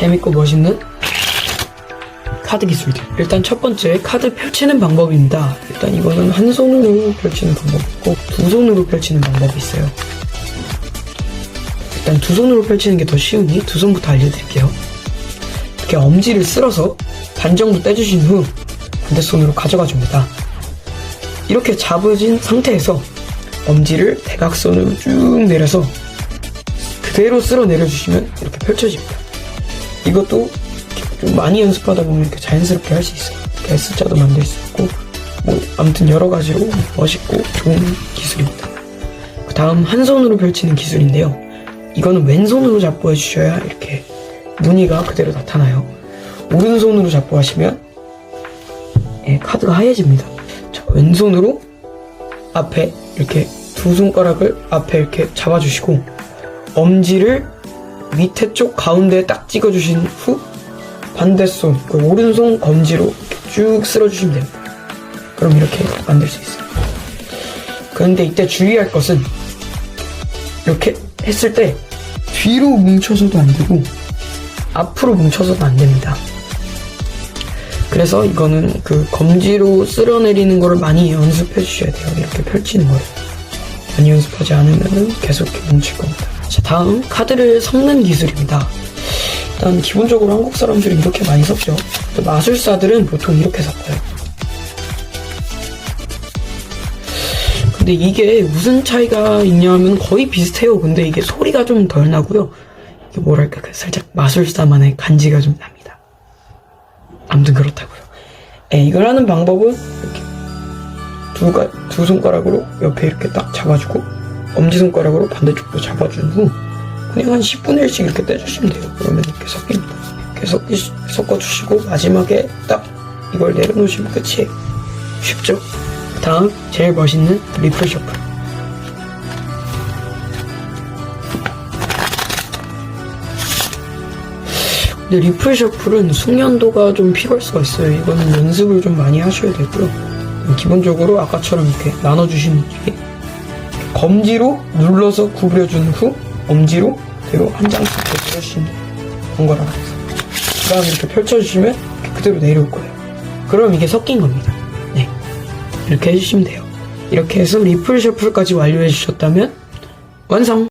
재밌고 멋있는 카드 기술들. 일단 첫 번째 카드 펼치는 방법입니다. 일단 이거는 한 손으로 펼치는 방법이 있고 두 손으로 펼치는 방법이 있어요. 일단 두 손으로 펼치는 게 더 쉬우니 두 손부터 알려드릴게요. 이렇게 엄지를 쓸어서 반 정도 떼주신 후 반대 손으로 가져가 줍니다. 이렇게 잡으신 상태에서 엄지를 대각선으로 쭉 내려서 그대로 쓸어 내려주시면 이렇게 펼쳐집니다. 이것도 좀 많이 연습하다 보면 이렇게 자연스럽게 할 수 있어요. S자도 만들 수 있고, 뭐, 아무튼 여러 가지로 멋있고 좋은 기술입니다. 그 다음 한 손으로 펼치는 기술인데요. 이거는 왼손으로 잡고 해주셔야 이렇게 무늬가 그대로 나타나요. 오른손으로 잡고 하시면 예, 카드가 하얘집니다. 자, 왼손으로 앞에 이렇게 두 손가락을 앞에 이렇게 잡아주시고 엄지를 밑에 쪽 가운데에 딱 찍어주신 후 반대손, 그 오른손 검지로 쭉 쓸어주시면 됩니다. 그럼 이렇게 만들 수 있어요. 그런데 이때 주의할 것은 이렇게 했을 때 뒤로 뭉쳐서도 안 되고 앞으로 뭉쳐서도 안 됩니다. 그래서 이거는 그 검지로 쓸어내리는 거를 많이 연습해 주셔야 돼요. 이렇게 펼치는 거를. 많이 연습하지 않으면 계속 뭉칠 겁니다. 자, 다음 카드를 섞는 기술입니다. 일단 기본적으로 한국 사람들이 이렇게 많이 섞죠. 또 마술사들은 보통 이렇게 섞어요. 근데 이게 무슨 차이가 있냐면 거의 비슷해요. 근데 이게 소리가 좀 덜 나고요. 이게 뭐랄까 그 살짝 마술사만의 간지가 좀 납니다. 아무튼 그렇다고요. 예, 이걸 하는 방법은 이렇게 두, 가, 두 손가락으로 옆에 이렇게 딱 잡아주고 엄지손가락으로 반대쪽도 잡아준 후 그냥 한 10분의 1씩 이렇게 떼주시면 돼요. 그러면 이렇게 섞입니다. 이렇게 섞어주시고 마지막에 딱 이걸 내려놓으시면 끝이에요. 쉽죠? 다음 제일 멋있는 리플 셔플. 근데 리플 셔플은 숙련도가 좀 필요할 수가 있어요. 이거는 연습을 좀 많이 하셔야 되고요. 기본적으로 아까처럼 이렇게 나눠주시는 뒤에 검지로 눌러서 구부려준 후 엄지로 그대로 한 장씩 펼쳐주시면 번갈아 가면서 그 다음에 이렇게 펼쳐주시면 이렇게 그대로 내려올 거예요. 그럼 이게 섞인 겁니다. 네. 이렇게 해주시면 돼요. 이렇게 해서 리플 셔플까지 완료해 주셨다면 완성!